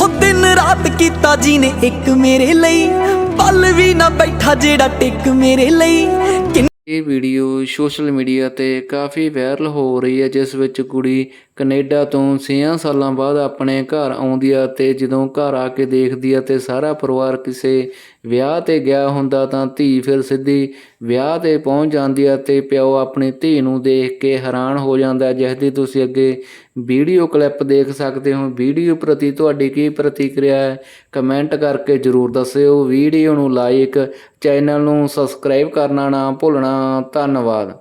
ਹੋ ਦਿਨ ਰਾਤ ਕੀਤਾ ਜੀ ਨੇ ਇੱਕ ਮੇਰੇ ਲਈ। ਪਲ ਵੀ ਨਾ ਬੈਠਾ ਜਿਹੜਾ ਟਿਕ ਮੇਰੇ ਲਈ। ਇਹ ਵੀਡੀਓ ਸੋਸ਼ਲ ਮੀਡੀਆ ਤੇ ਕਾਫੀ ਵਾਇਰਲ ਹੋ ਰਹੀ ਹੈ, ਜਿਸ ਵਿੱਚ ਕੁੜੀ ਕੈਨੇਡਾ ਤੋਂ 6 ਸਾਲਾਂ ਬਾਅਦ ਆਪਣੇ ਘਰ ਆਉਂਦੀ ਆ ਤੇ ਜਦੋਂ ਘਰ ਆ ਕੇ ਦੇਖਦੀ ਆ ਤੇ ਸਾਰਾ ਪਰਿਵਾਰ ਕਿਸੇ ਵਿਆਹ ਤੇ ਗਿਆ ਹੁੰਦਾ ਤਾਂ ਧੀ ਫਿਰ ਸਿੱਧੀ ਵਿਆਹ ਤੇ ਪਹੁੰਚ ਜਾਂਦੀ ਹੈ ਤੇ ਪਿਓ ਆਪਣੀ ਧੀ ਨੂੰ ਦੇਖ ਕੇ ਹੈਰਾਨ ਹੋ ਜਾਂਦਾ ਜਿਸ ਦੀ ਤੁਸੀਂ ਅੱਗੇ ਵੀਡੀਓ ਕਲਿੱਪ ਦੇਖ ਸਕਦੇ ਹੋ। ਵੀਡੀਓ ਪ੍ਰਤੀ ਤੁਹਾਡੀ ਕੀ ਪ੍ਰਤੀਕਿਰਿਆ ਹੈ? ਕਮੈਂਟ ਕਰਕੇ ਜਰੂਰ ਦੱਸਿਓ। ਵੀਡੀਓ ਨੂੰ ਲਾਈਕ, ਚੈਨਲ ਨੂੰ ਸਬਸਕ੍ਰਾਈਬ ਕਰਨਾ ਨਾ ਭੁੱਲਣਾ। ਧੰਨਵਾਦ।